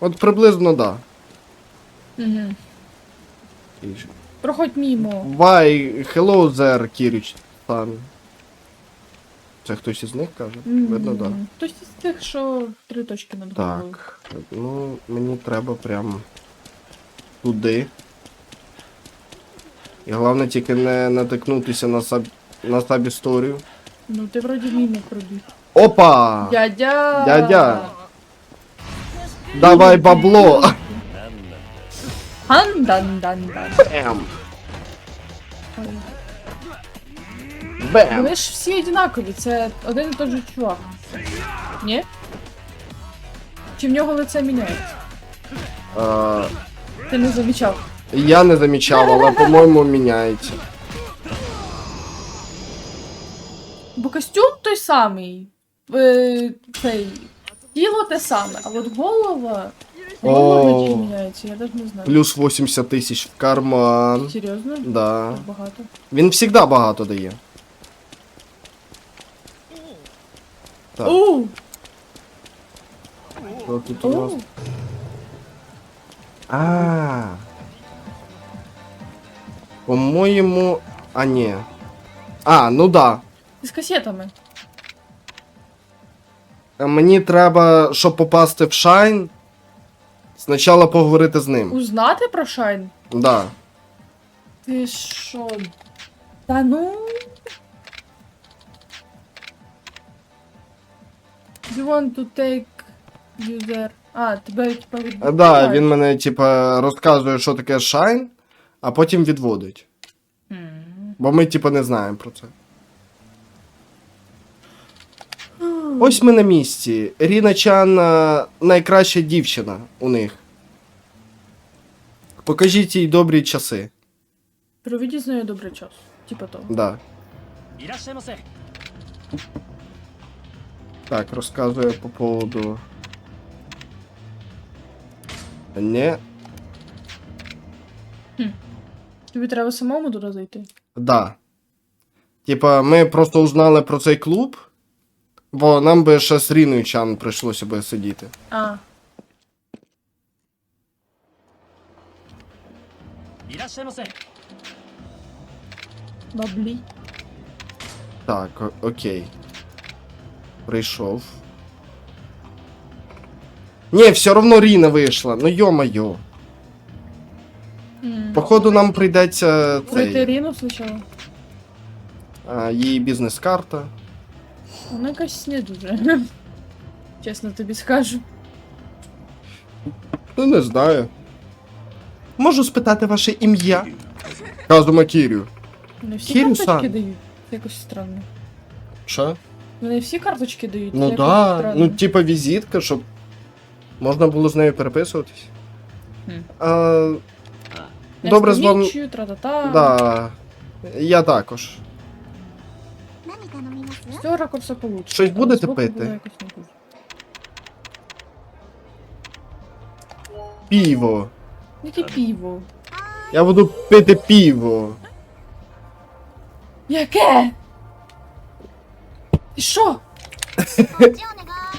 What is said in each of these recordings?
От приблизно да. Угу. І- Проходь мімо. Why, hello there, Кіріч. Сан. Це хтось із них каже? Видно, да. М, Хтось із тих, що три точки над головою. Так. Ну, мені треба прям туди. І головне тільки не натикнутися на саб... на саб історію. Ну ти вроді мімо пробіг. Опа! Дядя! Дядя! Давай бабло! Хан-дан-дан-дан. Бем! Бем! Вони ж всі однакові, це один і той же чувак. Ні? Чи в нього лице міняється? Е, Ти не замічав. я не замічав, але, по-моєму, міняється. Бо костюм той самий. Е, цей. Тіло те саме, а от голова. Голова О. чи міняється, я навіть не знаю. Плюс 80 тисяч в карман. Серйозно? Да. Так багато. Він завжди багато дає. Так. Оу! Що тут у нас? Оу! А. По-моєму. А, ні. А, ну да. З касетами. Е, Мені треба, щоб попасти в Шайн, спочатку поговорити з ним. Узнати про Шайн? Да. Ти що? Та ну. You want to take user. А, тебе типа Е, відбувають. Да, він мене, типа, розказує, що таке Шайн, а потім відводить. М. Бо ми, типа, не знаємо про це. Ось ми на місці. Ріна Чан е, найкраща дівчина у них. Покажіть їй добрі часи. Проведіть з нею добрий час. Типа того. Да. Так, розказує по поводу. Не. Хм. Тобі треба самому туди зайти? Да. Типа, ми просто узнали про цей клуб. Бо нам би ще з Ріною Чан прийшлося би сидіти. А. Баблі. Так, о- окей. Прийшов. Ні, все равно Ріна вийшла. Ну йо-моє. М. Походу, нам прийдеться цей, Вбити Ріну спочатку. а, її бізнес-карта. Вона якась не дуже. Чесно тобі скажу. Ну, не знаю. Можу спитати ваше ім'я? Казума Кірю. Вони всі Кірю-сан. карточки дають. Це якось странно. Що? Вони всі карточки дають. Ну якось да, странно. ну типа візитка, щоб можна було з нею переписуватись. Хм. А, Я добре з вами. скромнічую, тра-та-та. Да. Я також. З цього ракурса получше. Щось будете пити? було. Піво. Яке піво? Я буду пити піво. Яке? Ти що?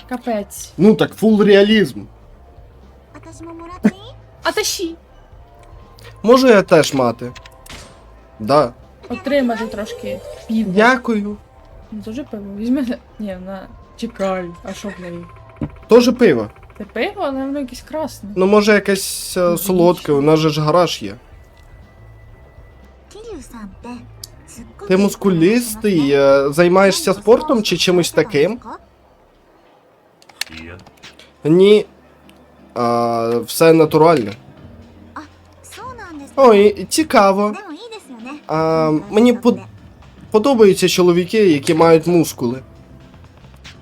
Капець. Ну так, фул реалізм. А та ще. Можу я теж мати? Да. Отримати трошки піво. Дякую. Ну, Дуже пиво. Візьми. Ні, на. Чекай, а що в неї? Тоже пиво. Це пиво, але воно якесь красне. Ну може якесь е, солодке, у нас же ж гараж є. 桐生さんってすっごく Ти мускулістий, е, займаєшся спортом чи чимось таким? いや Ні. А, все натуральне. そうなんですか Ой, цікаво. でもいいですよね А, мені под... подобаються чоловіки, які мають мускули.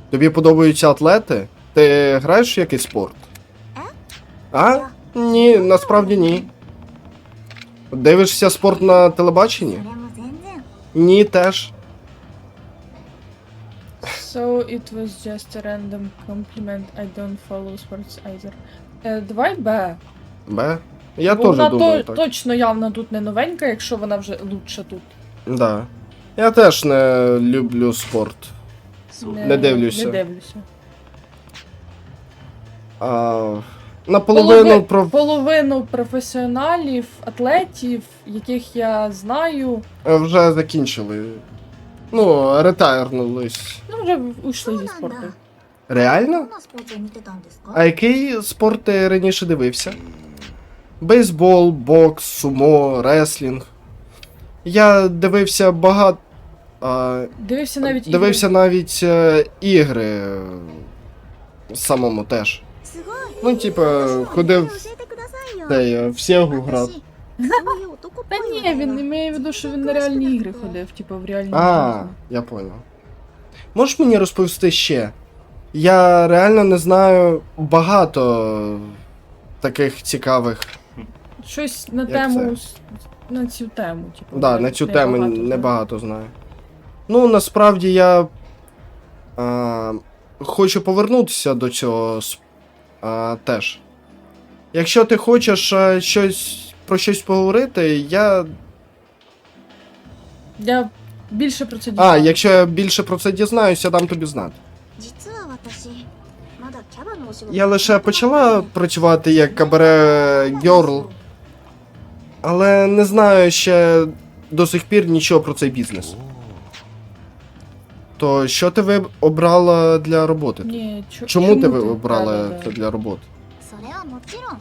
Тобі подобаються атлети? Ти граєш в якийсь спорт? А? Ні, насправді ні. Дивишся спорт на телебаченні? Ні, теж. So it was just a random compliment. I don't follow sports either. Е, давай Б. Б? Я теж Вона то- точно явно тут не новенька, якщо вона вже лучше тут. Да. Я теж не люблю спорт. Не, не дивлюся. Не дивлюся. А, Наполовину Полови... половину професіоналів, атлетів, яких я знаю. Е, вже закінчили. Ну, ретайрнулись. Ну, вже уйшли зі спорту. Реально? А який спорт ти раніше дивився? Бейсбол, бокс, сумо, реслінг. Я дивився багато Дивився навіть Дивився ігри. навіть е, ігри е, самому теж. Ну, типа, ходив цей, в Сєгу грав. Та ні, він має в виду, що він на реальні ігри ходив, типу в реальні А, ігри. я понял. Можеш мені розповісти ще? Я реально не знаю багато таких цікавих. Щось на тему, це? на цю тему, типу. Да, на цю тему небагато знаю. Ну, насправді я а, хочу повернутися до цього а, е, теж. Якщо ти хочеш а, щось про щось поговорити, я. Я більше про це дізнаюся. А, якщо я більше про це дізнаюся, я дам тобі знати. Я лише почала працювати як кабаре Гьорл, але не знаю ще до сих пір нічого про цей бізнес. То що ти ви обрала для роботи? Ні, чо- Чому ти ви обрала Да-да-да. це для роботи? それはもちろん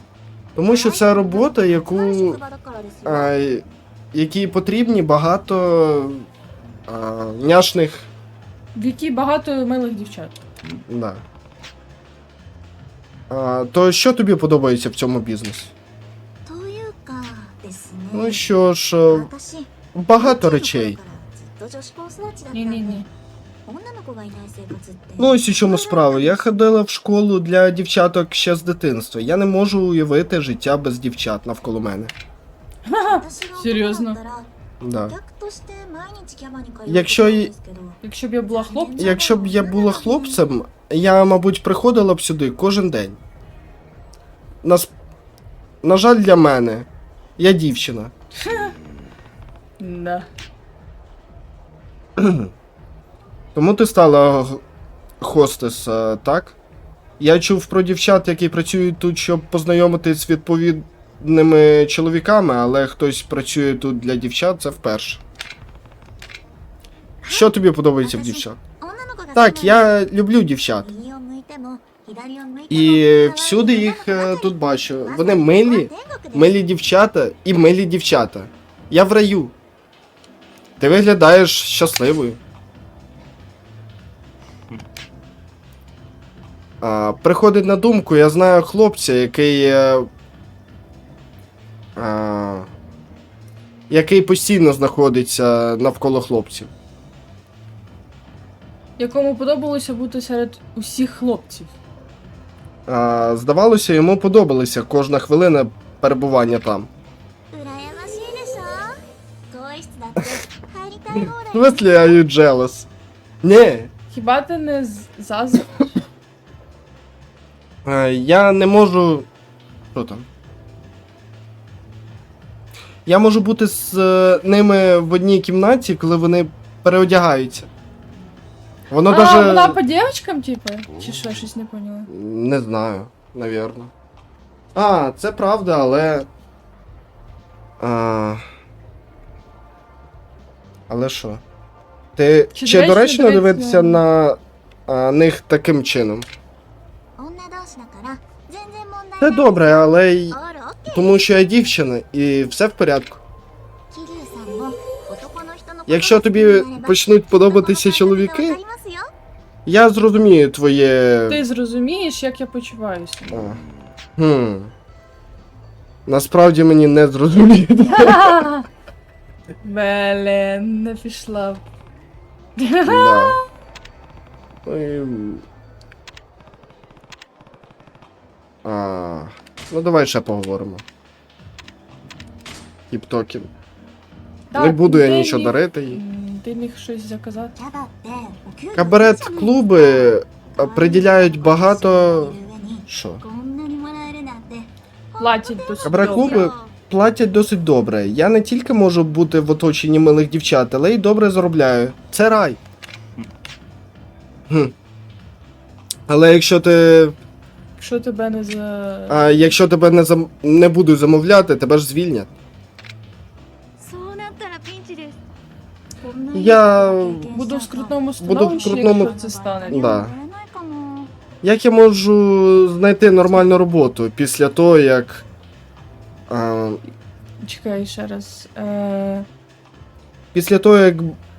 Тому що це робота, яку 職場だからですよ а, якій потрібні багато а, няшних. В якій багато милих дівчат. Да. А, то що тобі подобається в цьому бізнесі? というかですね Ну що ж, е, 私 багато речей. ずっと女子高育ちだったんで Ні-ні-ні. Ну ось у чому справа. Я ходила в школу для дівчаток ще з дитинства. Я не можу уявити життя без дівчат навколо мене. Серйозно? Да. Якщо Якщо б я була хлопцем, якщо б я була хлопцем, я, мабуть, приходила б сюди кожен день. Нас... На жаль, для мене. Я дівчина. да. Тому ти стала хостес, е, так? Я чув про дівчат, які працюють тут, щоб познайомитись з відповідними чоловіками, але хтось працює тут для дівчат, це вперше. Що тобі подобається в дівчат? Так, я люблю дівчат. І всюди їх е, тут бачу. Вони милі, милі дівчата і милі дівчата. Я в раю. Ти виглядаєш щасливою. А, Приходить на думку, я знаю хлопця, який. Е, а, який постійно знаходиться навколо хлопців. Якому подобалося бути серед усіх хлопців. А, Здавалося, йому подобалося кожна хвилина перебування там. В смысле. Ні. Хіба ти не заздриш? Е, Я не можу. Що там? Я можу бути з е, ними в одній кімнаті, коли вони переодягаються. Воно а, даже. вона по дівчаткам, типу? Чи що, щось не поняла? Не знаю, навірно. А, це правда, але. А... Але що? Ти Чи чи, доречно дивитися дивитися на а, них таким чином? Це добре, але й- тому що я дівчина і все в порядку. Якщо тобі почнуть подобатися чоловіки, я зрозумію твоє. Ти зрозумієш, як я почуваюся. А. Хм. Насправді мені не зрозуміє. Блін, не пішла. Да. Ну А, Ну давай ще поговоримо. Хіп-токен. Не буду я нічого дарити їй. Ти міг щось заказати. Кабарет клуби приділяють багато. Що? Платять досить Кабарет клуби платять досить добре. Я не тільки можу бути в оточенні милих дівчат, але й добре заробляю. Це рай. Хм. Але якщо ти Якщо тебе не за. А якщо тебе не зам... не буду замовляти, тебе ж звільнять. Я буду в скрутному Буду в скрутному- якщо це стане. Да. Як я можу знайти нормальну роботу після того, як. А, Чекай ще раз. Е... після того, як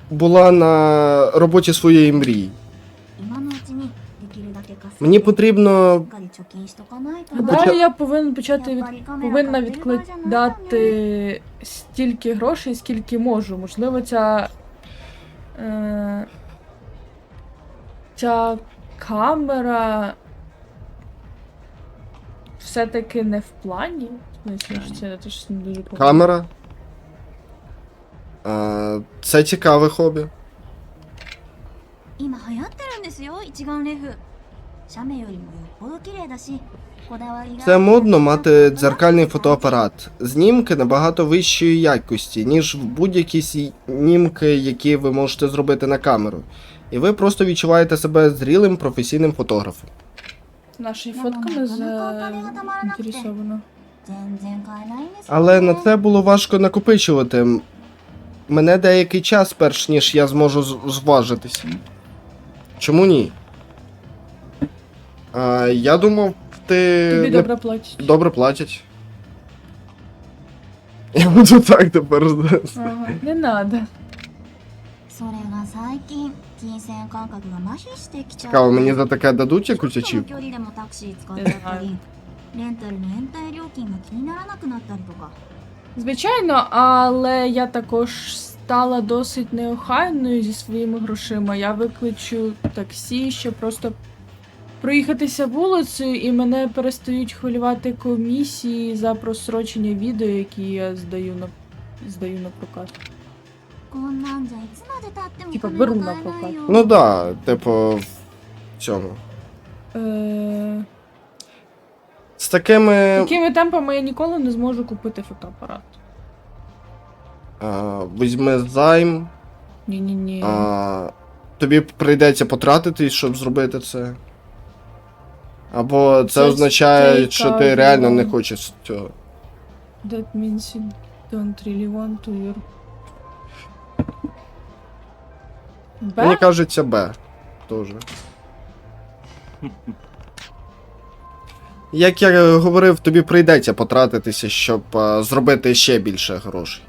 була на роботі своєї мрії. Мені потрібно. Ну, Далі я повинен почати від повинна відкладати стільки грошей, скільки можу. Можливо, ця. Е... Ця камера все-таки не в плані. Це щось не дуже помилю. Камера. А, Це цікаве хобі. Це модно мати дзеркальний фотоапарат. Знімки набагато вищої якості, ніж будь-які знімки, які ви можете зробити на камеру. І ви просто відчуваєте себе зрілим професійним фотографом. Наші фотками е, заінтересовано. Але на це було важко накопичувати. Мене деякий час, перш ніж я зможу зважитися. Чому ні? А, я думав, ти. Тобі не- добре платять. добре платять. Я буду так тепер. Ага, не надо. それが最近金銭感覚が麻痺してきちゃう Цікаво, мені за таке дадуть ちょっ якусь との ачівку? 距離でもタクシー使っちゃったりレンタルの延滞料金が気にならなくなったりとか Звичайно, але я також стала досить неохайною зі своїми грошима. Я викличу таксі, щоб просто проїхатися вулицею і мене перестають хвилювати комісії за просрочення відео, які я здаю на здаю на прокат. Типа беру на показ. Ну да, типу, в цьому. Е... З такими. Такими темпами я ніколи не зможу купити фотоапарат. А, візьми займ. Ні-ні-ні. А, Тобі прийдеться потратитись, щоб зробити це. Або це означає, що ти реально не хочеш цього. That means you don't really want to your... Б? Мені кажеться Б. Тоже. Як я говорив, тобі прийдеться потратитися, щоб а, зробити ще більше грошей.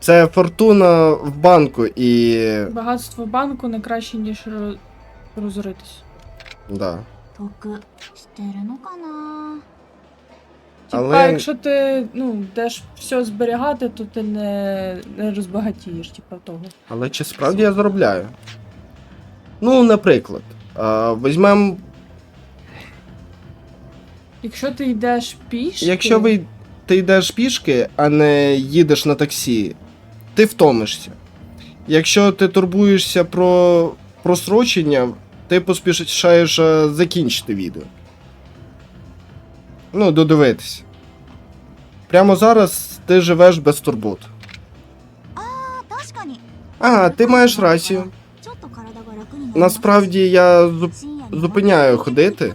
Це фортуна в банку і. Багатство банку не краще, ніж ро- розоритись. Да. 得してるのかな Типа, Але- якщо ти ну, будеш все зберігати, то ти не, не розбагатієш, типа того. Але чи справді я заробляю? Ну, наприклад, а, візьмем. Якщо ти йдеш пішки. Якщо ви, ти йдеш пішки, а не їдеш на таксі, ти втомишся. Якщо ти турбуєшся про просрочення, ти поспішаєш е, закінчити відео. Ну, додивитись. Прямо зараз ти живеш без турбот. А, ти маєш рацію. Насправді я зуп... зупиняю ходити.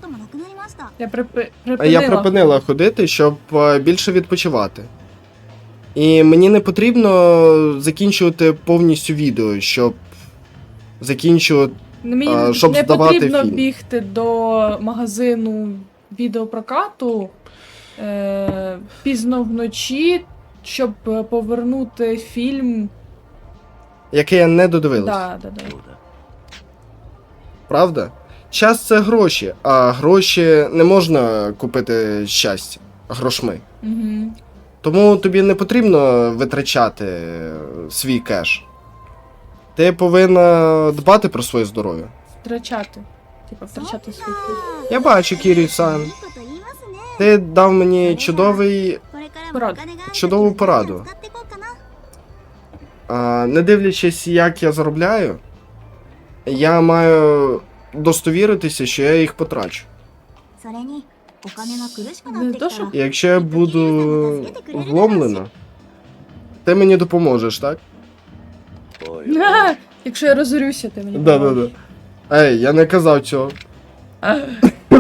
Я припи... Я припинила ходити, щоб е, більше відпочивати. І мені не потрібно закінчувати повністю відео, щоб закінчувати Ну, мені а, щоб не потрібно фільм. бігти до магазину відеопрокату е, пізно вночі, щоб повернути фільм. Який я не додивилася? Да, да, да. Правда? Час це гроші, а гроші не можна купити щастя грошми. Угу. Тому тобі не потрібно витрачати свій кеш. Ти повинна дбати про своє здоров'я. Втрачати. Типа втрачати свій Я бачу, Кірі Сан. Ти дав мені чудовий Пораду. чудову пораду. А, не дивлячись, як я заробляю, я маю достовіритися, що я їх потрачу. Якщо я буду вломлена, ти мені допоможеш, так? ой. Якщо я розорюся, ти мені. Да, да, да. Ей, я не казав чого.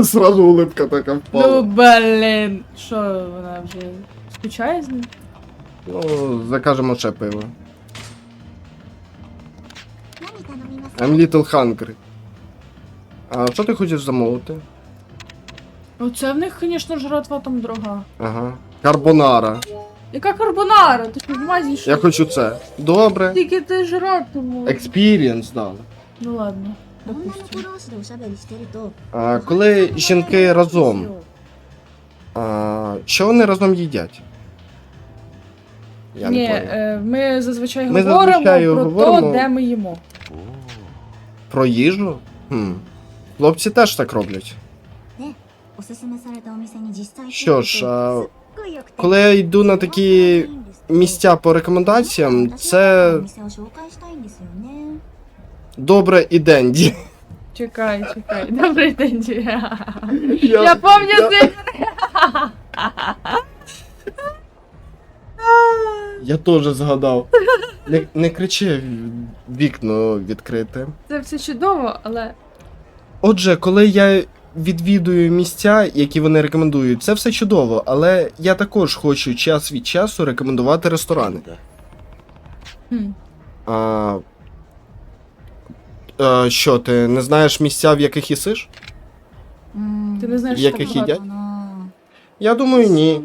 Сразу улипка така Ну впала. блін. Що вона вже скучає з ним? Ну, закажемо ще пиво. I'm little hungry. А що ти хочеш замовити? Ну, Оце в них, звісно, жратва там друга. Ага. Карбонара. Яка карбонара? Ти ж бумазі що? Я хочу це. Добре. Тільки ти ж ратиму. Експірієнс дам. Ну ладно. А, коли жінки разом. А, що вони разом їдять? Я Ні, не понял. Е, ми зазвичай Ми говоримо зазвичай про говоримо- то, де ми їмо. Про їжу? Хм. Хлопці теж так роблять. Що ж, а, коли я йду на такі місця по рекомендаціям, це добре і денді. Чекай, чекай. добре день. Джія. Я, Я пам'ятаю цей. Я теж згадав. Не, не кричи вікно відкрите. Це все чудово, але. Отже, коли я відвідую місця, які вони рекомендують. Це все чудово, але я також хочу час від часу рекомендувати ресторани. А, а, Що, ти не знаєш місця, в яких їсиш? Ти не знаєш, В яких їдять? Ну. Я думаю, ні.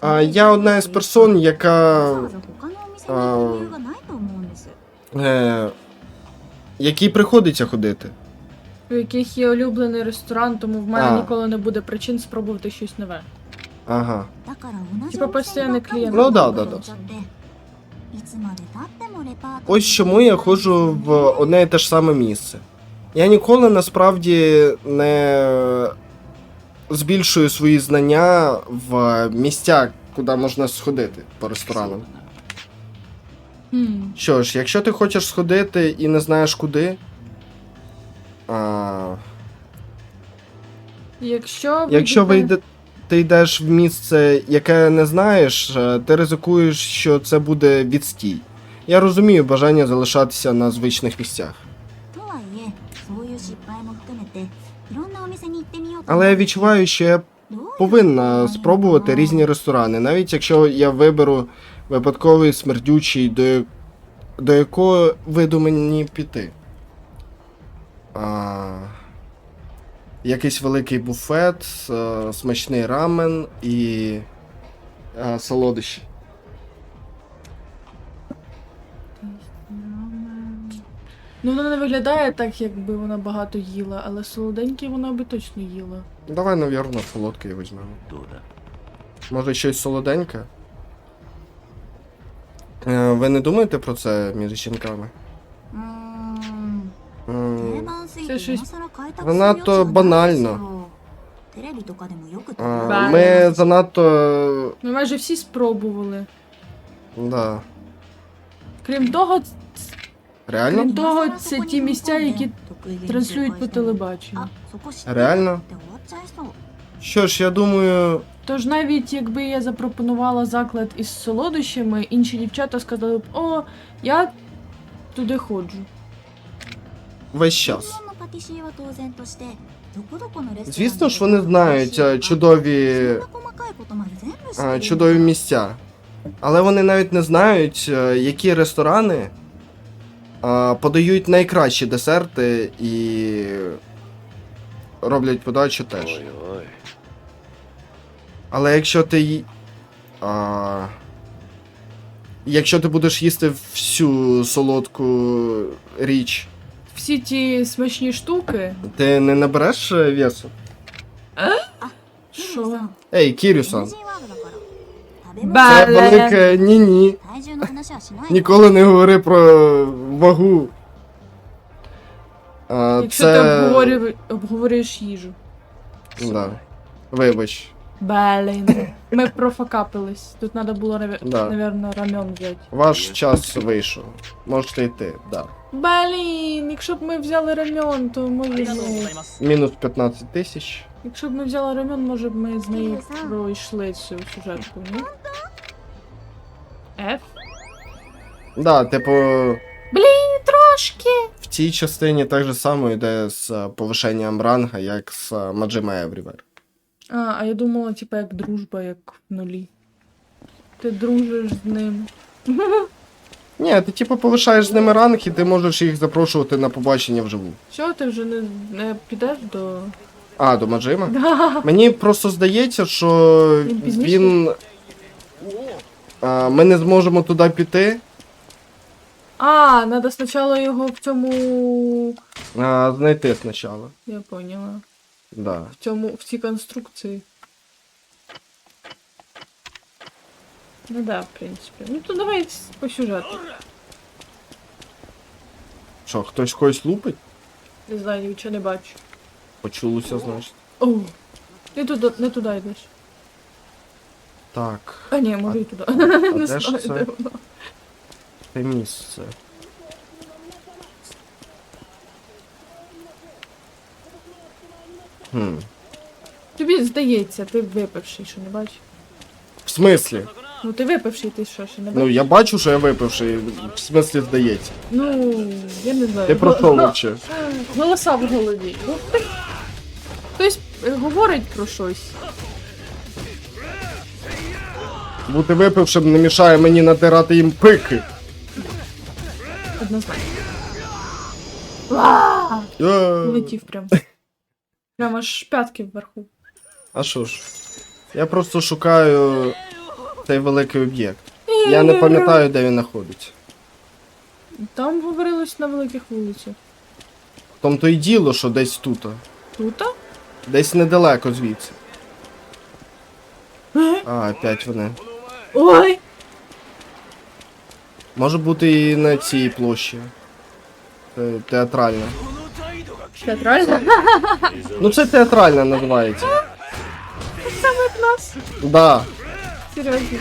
А, Я одна із персон, яка. А, е, Якій приходиться ходити у яких є улюблений ресторан, тому в мене А. ніколи не буде причин спробувати щось нове. Ага. Типа постійний клієнт. Ну, да, да, да. Ось чому я ходжу в одне і те ж саме місце. Я ніколи насправді не збільшую свої знання в місця, куди можна сходити по ресторанам. Що ж, якщо ти хочеш сходити і не знаєш куди, А, Якщо ви якщо ви йдете- йде, ти йдеш в місце, яке не знаєш, е, ти ризикуєш, що це буде відстій. Я розумію бажання залишатися на звичних місцях. とはいえそういう失敗も含めていろんなお店に行ってみようと Але я відчуваю, що я どういう повинна спробувати різні ресторани, навіть якщо я виберу випадковий смердючий, до, я- до якого виду мені піти. Якийсь великий буфет, а, смачний рамен і а, солодощі. Ну, вона не виглядає так, якби вона багато їла, але солоденькі вона би точно їла. Давай, навірно, солодкий візьмемо. Дуда. Може щось солоденьке? Е, ви не думаєте про це між жінками? Mm. Це щось занадто банально. А, ми занадто. Ми майже всі спробували. Да. Крім того, Реально? крім того, це ті місця, які транслюють по телебаченню. Реально? Що ж, я думаю, Тож навіть якби я запропонувала заклад із солодощами, інші дівчата сказали б, о, я туди ходжу. весь час. Звісно ж, вони знають е, чудові е, чудові місця. Але вони навіть не знають, е, які ресторани подають найкращі десерти і роблять подачу теж. Але якщо ти. А, Якщо ти будеш їсти всю солодку річ Всі ті смачні штуки. ти не набереш е, весу? キリ Що? さん Ей, Кірюсан. NG ワードだから食べ物 Ба- Це Але- велике ні-ні. 体重の話はしない Ніколи не говори про вагу. А, Якщо ти це... обговорює- обговорюєш їжу. Да. Вибач. Блін. Ми профокапились. Тут треба було, навер- Да. навірно, рамен взяти. Ваш час вийшов. Можете йти, да. Блін, якщо б ми взяли рамен, то ми Мінус 15 тисяч. Якщо б ми взяли рамен, може б ми з нею пройшли цю сюжетку, ні? Ф? Да, типу, Блін, трошки. в цій частині так же само йде з е, повишенням ранга, як з е, Маджима Everywhere. А, а я думала, типа, як дружба, як в нулі. Ти дружиш з ним. Ні, ти типу повишаєш з ними ранг і ти можеш їх запрошувати на побачення вживу. Що, ти вже не, не підеш до. А, до Маджима? Да. Мені просто здається, що Він пізніше? він. А, ми не зможемо туди піти. А, треба спочатку його в цьому. А, знайти спочатку. Я поняла. Да. В цьому, в цій конструкції. Ну да, в принципі. Ну то давай по сюжету. Що, хтось когось лупить? Не знаю, нічого не бачу. Почулося, значить. О, не туди, не туди йдеш. Так, А ні, може і туди. а не де ж знаю, це? де воно. це місце. Хм. Тобі здається, ти випивший, що не бачиш? В смислі? Ну ти випивший, ти що, ще не Ну я бачу, що я випивший. В смислі здається. Ну, я не знаю. Ти про що Гол- вовче? Голоса в голові. Ну, ти... Хтось е, говорить про щось. Бути випившим не мішає мені натирати їм пики. Однозначно. Е, Летів прям. Прям аж п'ятки вверху. А що ж? Я просто шукаю цей великий об'єкт. Я не пам'ятаю, де він знаходиться. Там говорилось на великих вулицях. В тому то й діло, що десь тут. Тут? Десь недалеко звідси. А, опять вони. Ой! Може бути і на цій площі. Е, Театральна. Театрально? Ну це театральна називається. Саме як нас. Да. Серйозно.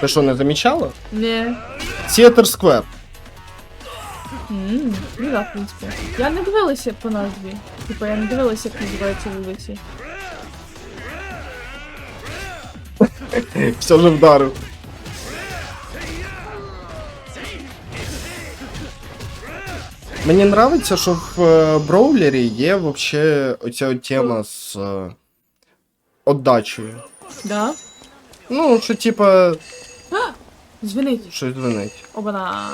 Ти що, не замічала? Не. Theater Square. Ммм, ну да, в принципі. Я не дивилася по назві. Типа я не дивилася, як називаються вулиці. Все вже вдарив. Мені нравиться, що в е, Броулері є вообще оця тема з е, отдачею. Да? Ну, що типа Звінить. щось дзвонить. Обана.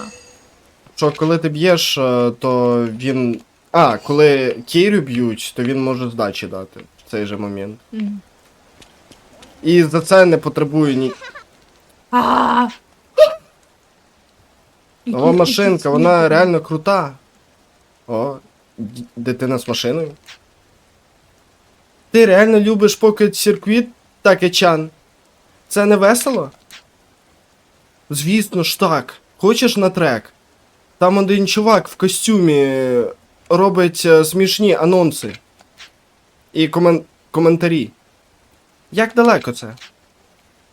Що коли ти б'єш, е, то він. А, коли Кірю б'ють, то він може здачі дати в цей же момент. Мгм. І за це не потребує ні. А. Нова машинка, вона реально крута. О, дитина з машиною. Ти реально любиш Pocket Circuit, Таке-чан? Це не весело? Звісно ж так. Хочеш на трек? Там один чувак в костюмі робить е, смішні анонси. І комен... коментарі. Як далеко це?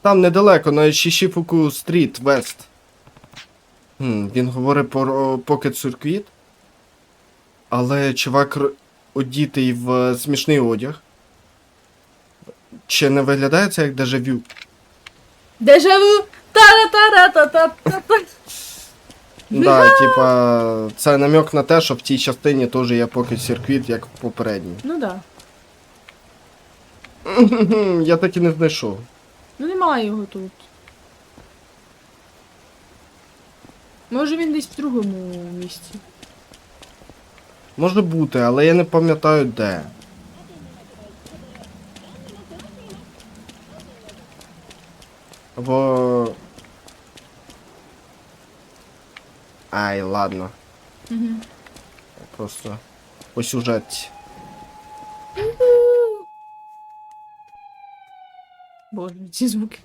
Там недалеко, на Шішіфуку Стріт, Вест. Хм, він говорить про Pocket Circuit. Але чувак одітий в смішний одяг. Чи не виглядає це як дежавю? Дежавю! Та-ра-та-ра-та-та-та-та. Да, типа, це намек на те, що в цій частині теж є Pocket Circuit, як в попередній. Ну да. Я так і не знайшов. Ну немає його тут. Може він десь в другому місці. Може бути, але я не пам'ятаю де. Або. Ай, ладно. Угу. Просто по сюжеті. Боже, ці звуки.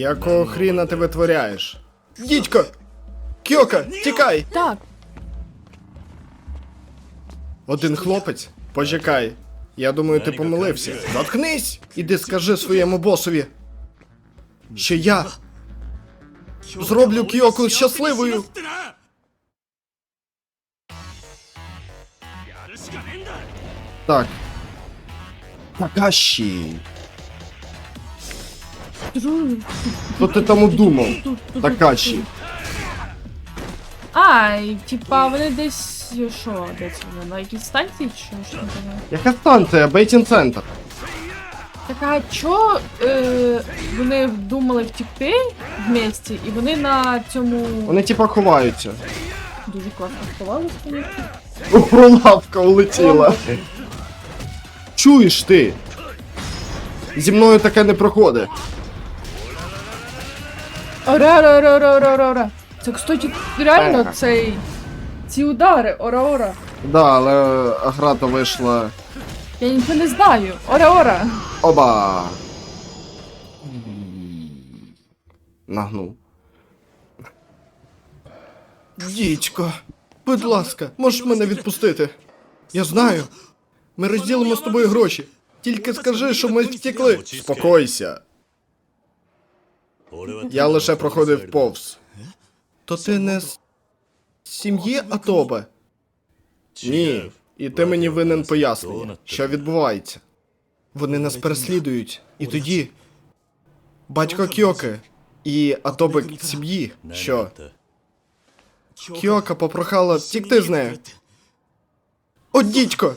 Якого хріна ти витворяєш? Дідько! Кьока, тікай! Так. Один хлопець? Почекай. Я думаю, ти помилився. Заткнись! Іди скажи своєму босові, що я зроблю Кьоку щасливою. Так. Такаші. Що ти там удумав? Такаші. А, і типа вони десь. Що, де це вони? На якійсь станції чи що? Яка станція? Бейтін центр. Так а чо е, вони думали втікти вместе, і вони на цьому Вони типа ховаються. дуже класно сховалися, звісно. Лавка улетіла. Чуєш ти? Зі мною таке не проходить. Ора-ра-ра-ра-ра-ра. Це, кстати, реально Ага. цей. Ці удари, ора-ора. Да, але грата вийшла. Я нічого не знаю. Ора-ора. Оба. Нагнув. Дідько, будь ласка, можеш мене відпустити? Я знаю. Ми розділимо з тобою гроші. Тільки скажи, що ми втекли. Спокойся. Я лише проходив повз. То ти не з сім'ї Атобе? Ні. І ти мені винен пояснення, що відбувається. Вони нас переслідують. І тоді. Батько Кьоки і Атобе сім'ї. Що? Кьока попрохала втікти з нею. О, дідько!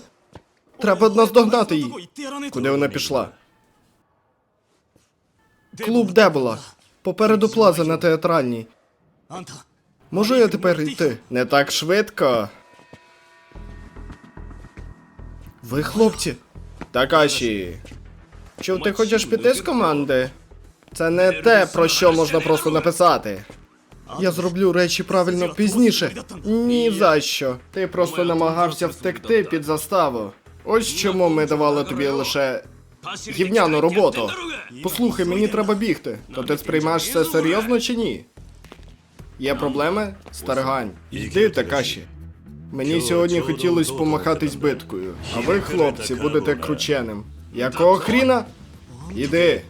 Треба наздогнати її. Куди вона пішла? Клуб де була? Попереду плаза на театральній. Можу я тепер йти? Не так швидко. Ви, хлопці. Такаші. Чув, ти хочеш піти з команди? Це не те, про що можна просто написати. Я зроблю речі правильно пізніше. Ні за що. Ти просто намагався втекти під заставу. Ось чому ми давали тобі лише гівняну роботу. Послухай, мені треба бігти. То ти сприймаєш це серйозно чи ні? Є проблеми? Старгань. Йди, Такаші. Мені сьогодні хотілося помахатись биткою, а ви, хлопці, будете крученим. Якого хріна? Іди.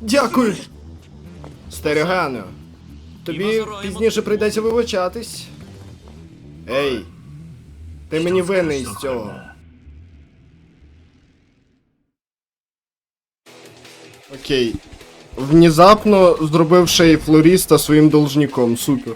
Дякую. Стерегано. Тобі пізніше прийдеться вибачатись. Ей. Ти мені винний з цього. Окей. Внезапно зробив шеї флоріста своїм должником. Супер.